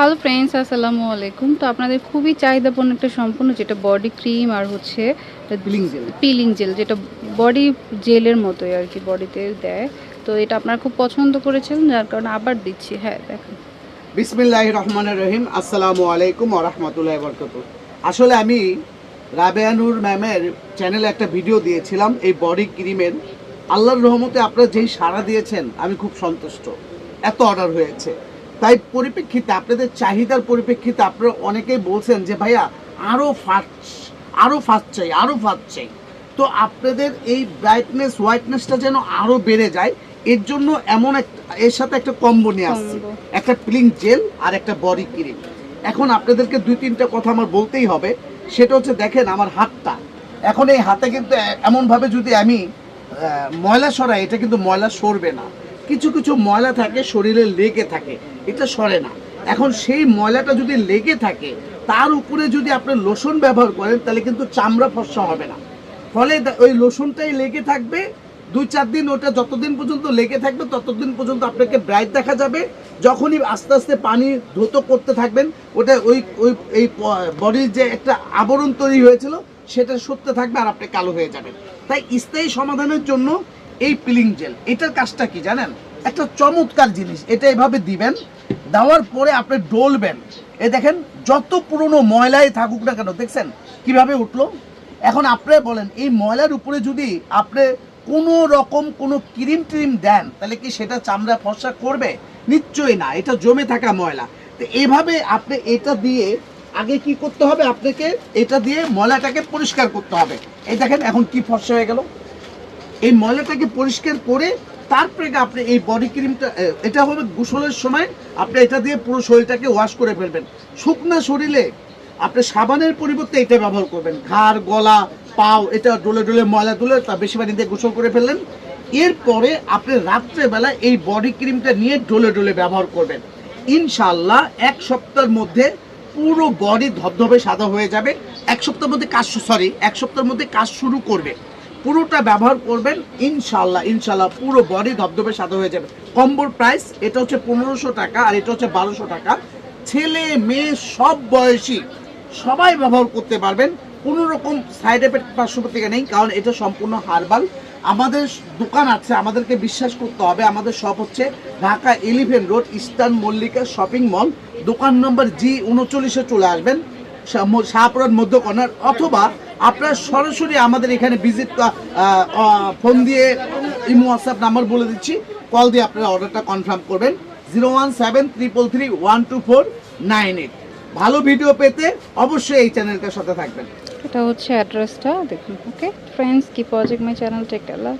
Hello friends আসসালামু আলাইকুম। তো আপনাদের খুবই চাহিদাপূর্ণ একটা সম্পূর্ণ যেটা বডি ক্রিম আর হচ্ছে। পিলিং জেল যেটা বডি জেলের মতোই আর কি বডিতে দেয়। তো এটা আপনারা খুব পছন্দ করেছিলেন যার কারণে আবার দিচ্ছি। হ্যাঁ দেখেন। বিসমিল্লাহ রহমানের রহিম। আসসালামু আলাইকুম রহমতুল্লাহ বরকত আসলে আমি রাবেয়ানুর ম্যামের চ্যানেলে একটা ভিডিও দিয়েছিলাম এই বডি ক্রিমের আল্লাহর রহমতে আপনারা যেই সাড়া দিয়েছেন আমি খুব সন্তুষ্ট। এত অর্ডার হয়েছে। তাই পরিপ্রেক্ষিতে আপনাদের চাহিদার পরিপ্রেক্ষিতে আপনারা অনেকেই বলছেন যে ভাইয়া আরও ফাস্ট আরও ফাস্ট চাই আরও ফাস্ট চাই। তো আপনাদের এই ব্রাইটনেস হোয়াইটনেসটা যেন আরও বেড়ে যায় এর জন্য এমন একটা এর সাথে একটা কম্বো নিয়ে আসছে। একটা পিলিং জেল আর একটা বডি ক্রিম এখন আপনাদেরকে দুই তিনটা কথা আমার বলতেই হবে। সেটা হচ্ছে দেখেন আমার হাতটা। এখন এই হাতে কিন্তু এমনভাবে যদি আমি ময়লা সরাই এটা কিন্তু ময়লা সরবে না। কিছু কিছু ময়লা থাকে, শরীরে লেগে থাকে, এটা সরে না। এখন সেই ময়লাটা যদি লেগে থাকে, তার উপরে যদি আপনি লোশন ব্যবহার করেন, তাহলে কিন্তু চামড়া ফর্সা হবে না। ফলে ওই লোশনটাই লেগে থাকবে, দুই চার দিন ওটা যতদিন পর্যন্ত লেগে থাকবে, ততদিন পর্যন্ত আপনাকে ব্রাইট দেখা যাবে। যখনই আস্তে আস্তে পানি ধৌত করতে থাকবেন, ওটা ওই ওই, এই বডির যে একটা আবরণ তৈরি হয়েছিল, সেটা সত্যি থাকবে আর আপনি কালো হয়ে যাবেন। তাই স্থায়ী সমাধানের জন্য এই পিলিং জেল এটার কাজটা কি জানেন? একটা চমৎকার জিনিস, এটা এভাবে দিবেন, দেওয়ার পরে আপনি ডলবেন। এ দেখেন, যত পুরনো ময়লাই থাকুক না কেন, দেখছেন কীভাবে উঠল? এখন আপনারা বলেন, এই ময়লার উপরে যদি আপনি কোনো রকম কোনো ক্রিম ট্রিম দেন, তাহলে কি সেটা চামড়া ফর্সা করবে? নিশ্চয়ই না, এটা জমে থাকা ময়লা। তো এভাবে আপনি এটা দিয়ে আগে কি করতে হবে আপনাকে? এটা দিয়ে ময়লাটাকে পরিষ্কার করতে হবে। এই দেখেন, এখন কি ফর্সা হয়ে গেল? এই ময়লাটাকে পরিষ্কার করে তারপরে আপনি এই বডি ক্রিমটা এটা হবে গোসলের সময়, আপনি এটা দিয়ে পুরো শরীরটাকে ওয়াশ করে ফেলবেন। শুকনা শরীরে আপনি সাবানের পরিবর্তে এটা ব্যবহার করবেন। ঘাড়, গলা, পাও, এটা ডলে ডলে ময়লা তুলে তা বেশি পানি দিয়ে গোসল করে ফেললেন। এরপরে আপনি রাত্রেবেলা এই বডি ক্রিমটা নিয়ে ডলে ডলে ব্যবহার করবেন। ইনশাল্লাহ এক সপ্তাহের মধ্যে পুরো বডি ধবধবে সাদা হয়ে যাবে। এক সপ্তাহের মধ্যে কাজ সরি এক সপ্তাহের মধ্যে কাজ শুরু করবে। পুরোটা ব্যবহার করবেন ইনশাল্লাহ ইনশাল্লাহ পুরো বডি ধবধবে সাদা হয়ে যাবে। কম্বোর প্রাইস এটা হচ্ছে পনেরোশো টাকা আর এটা হচ্ছে বারোশো টাকা। ছেলে, মেয়ে, সব বয়সী, সবাই ব্যবহার করতে পারবেন। কোনো রকম সাইড এফেক্ট পার্শ্বপ্রতিকা নেই, কারণ এটা সম্পূর্ণ হার্বাল আমাদের দোকান আছে, আমাদেরকে বিশ্বাস করতে হবে। আমাদের শপ হচ্ছে Dhaka eleven road eastern Mallika shopping mall দোকান নম্বর জি উনচল্লিশে চলে আসবেন শাহপুরার মধ্য কর্নার অথবা আপনারা সরাসরি আমাদের এখানে ভিজিট ফোন দিয়ে ইমো হোয়াটসঅ্যাপ নাম্বার বলে দিচ্ছি। কল দিয়ে আপনারা অর্ডারটা কনফার্ম করবেন। Zero one seven triple three one two four nine eight ভালো ভিডিও পেতে অবশ্যই এই চ্যানেলটার সাথে থাকবেন। এটা হচ্ছে অ্যাড্রেসটা দেখুন ওকে ফ্রেন্ডস কি project my channel tech Allah